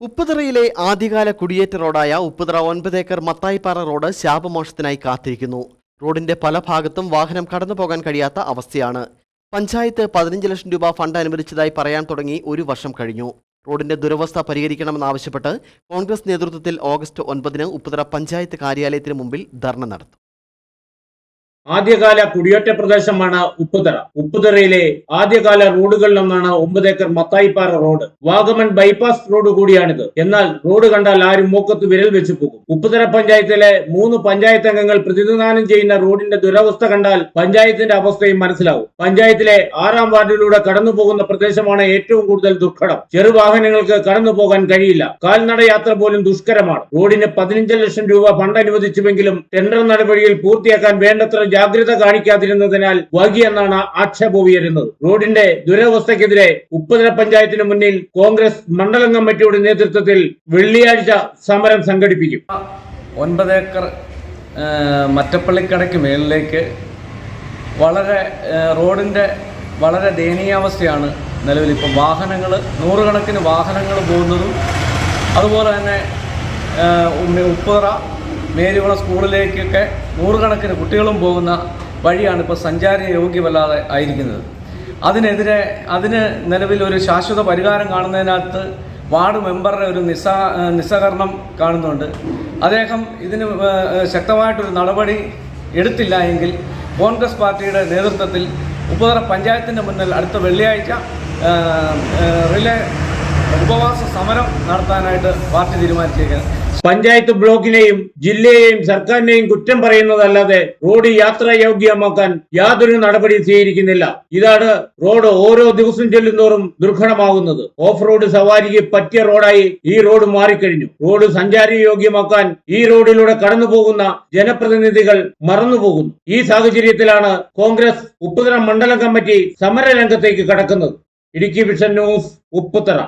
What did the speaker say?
ഉപ്പുതറയിലെ ആദ്യകാല കുടിയേറ്റ റോഡായ ഉപ്പുതറ ഒൻപത് ഏക്കർ മത്തായിപ്പാറ റോഡ് ശാപമോഷത്തിനായി കാത്തിരിക്കുന്നു. റോഡിന്റെ പല ഭാഗത്തും വാഹനം കടന്നു പോകാൻ കഴിയാത്ത അവസ്ഥയാണ്. പഞ്ചായത്ത് പതിനഞ്ച് ലക്ഷം രൂപ ഫണ്ട് അനുവദിച്ചതായി പറയാൻ തുടങ്ങി ഒരു വർഷം കഴിഞ്ഞു. റോഡിന്റെ ദുരവസ്ഥ പരിഹരിക്കണമെന്നാവശ്യപ്പെട്ട് കോൺഗ്രസ് നേതൃത്വത്തിൽ ഓഗസ്റ്റ് ഒൻപതിന് ഉപ്പുതറ പഞ്ചായത്ത് കാര്യാലയത്തിന് മുമ്പിൽ ധർണ നടത്തും. ആദ്യകാല കുടിയേറ്റ പ്രദേശമാണ് ഉപ്പുതറ. ഉപ്പുതറയിലെ ആദ്യകാല റോഡുകളിലൊന്നാണ് ഒമ്പത് acre Mathaippara road. Vagamon bypass road കൂടിയാണിത്. എന്നാൽ റോഡ് കണ്ടാൽ ആരും മൂക്കത്ത് വിരൽ വെച്ചു പോകും. ഉപ്പുതറ പഞ്ചായത്തിലെ മൂന്ന് പഞ്ചായത്ത് അംഗങ്ങൾ പ്രതിനിധാനം ചെയ്യുന്ന റോഡിന്റെ ദുരവസ്ഥ കണ്ടാൽ പഞ്ചായത്തിന്റെ അവസ്ഥയും മനസ്സിലാവും. പഞ്ചായത്തിലെ ആറാം വാർഡിലൂടെ കടന്നു പ്രദേശമാണ് ഏറ്റവും കൂടുതൽ ദുർഘടം. ചെറുവാഹനങ്ങൾക്ക് കടന്നു പോകാൻ കഴിയില്ല. കാൽനട യാത്ര പോലും ദുഷ്കരമാണ്. റോഡിന് പതിനഞ്ച് ലക്ഷം രൂപ ഫണ്ട് അനുവദിച്ചുവെങ്കിലും ടെൻഡർ നടപടിയിൽ പൂർത്തിയാക്കാൻ വേണ്ടത്ര ജാഗ്രത കാണിക്കാതിരുന്നതിനാൽ വൈകിയെന്നാണ് ആക്ഷേപം ഉയരുന്നത്. റോഡിന്റെ ദുരവസ്ഥയ്ക്കെതിരെ ഉപ്പുതല പഞ്ചായത്തിന് മുന്നിൽ കോൺഗ്രസ് മണ്ഡലം കമ്മിറ്റിയുടെ നേതൃത്വത്തിൽ വെള്ളിയാഴ്ച സമരം സംഘടിപ്പിക്കും. ഒൻപത് ഏക്കർ മറ്റപ്പള്ളിക്കടയ്ക്ക് മേളിലേക്ക് വളരെ റോഡിന്റെ വളരെ ദയനീയാവസ്ഥയാണ് നിലവിൽ ഇപ്പം വാഹനങ്ങൾ നൂറുകണക്കിന് വാഹനങ്ങൾ പോകുന്നതും അതുപോലെ തന്നെ ഉപ്പുറ മേരികുളം സ്കൂളിലേക്കൊക്കെ നൂറുകണക്കിന് കുട്ടികളും പോകുന്ന വഴിയാണ് ഇപ്പോൾ സഞ്ചാര യോഗ്യമല്ലാതെ ആയിരിക്കുന്നത്. അതിനെതിരെ അതിന് നിലവിൽ ഒരു ശാശ്വത പരിഹാരം കാണുന്നതിനകത്ത് വാർഡ് മെമ്പറുടെ ഒരു നിസ്സാ നിസ്സഹകരണം കാണുന്നുണ്ട്. അദ്ദേഹം ഇതിന് ശക്തമായിട്ടൊരു നടപടി എടുത്തില്ല എങ്കിൽ കോൺഗ്രസ് പാർട്ടിയുടെ നേതൃത്വത്തിൽ ഉപതറ പഞ്ചായത്തിന്റെ മുന്നിൽ അടുത്ത വെള്ളിയാഴ്ച റിലേ ഉപവാസ സമരം നടത്താനായിട്ട് പാർട്ടി തീരുമാനിച്ചിരിക്കുന്നത് പഞ്ചായത്ത് ബ്ലോക്കിനെയും ജില്ലയെയും സർക്കാരിനെയും കുറ്റം പറയുന്നതല്ലാതെ റോഡ് യാത്രായോഗ്യമാക്കാൻ യാതൊരു നടപടി സ്വീകരിക്കുന്നില്ല. ഇതാണ് റോഡ് ഓരോ ദിവസം ചെല്ലുന്തോറും ദുർഘടമാകുന്നത്. ഓഫ് റോഡ് സവാരിക്ക് പറ്റിയ റോഡായി ഈ റോഡ് മാറിക്കഴിഞ്ഞു. റോഡ് സഞ്ചാരയോഗ്യമാക്കാൻ ഈ റോഡിലൂടെ കടന്നു പോകുന്ന ജനപ്രതിനിധികൾ മറന്നുപോകുന്നു. ഈ സാഹചര്യത്തിലാണ് കോൺഗ്രസ് ഉപ്പുതറ മണ്ഡലം കമ്മിറ്റി സമരരംഗത്തേക്ക് കടക്കുന്നത്. Idukki vision news Upputhara.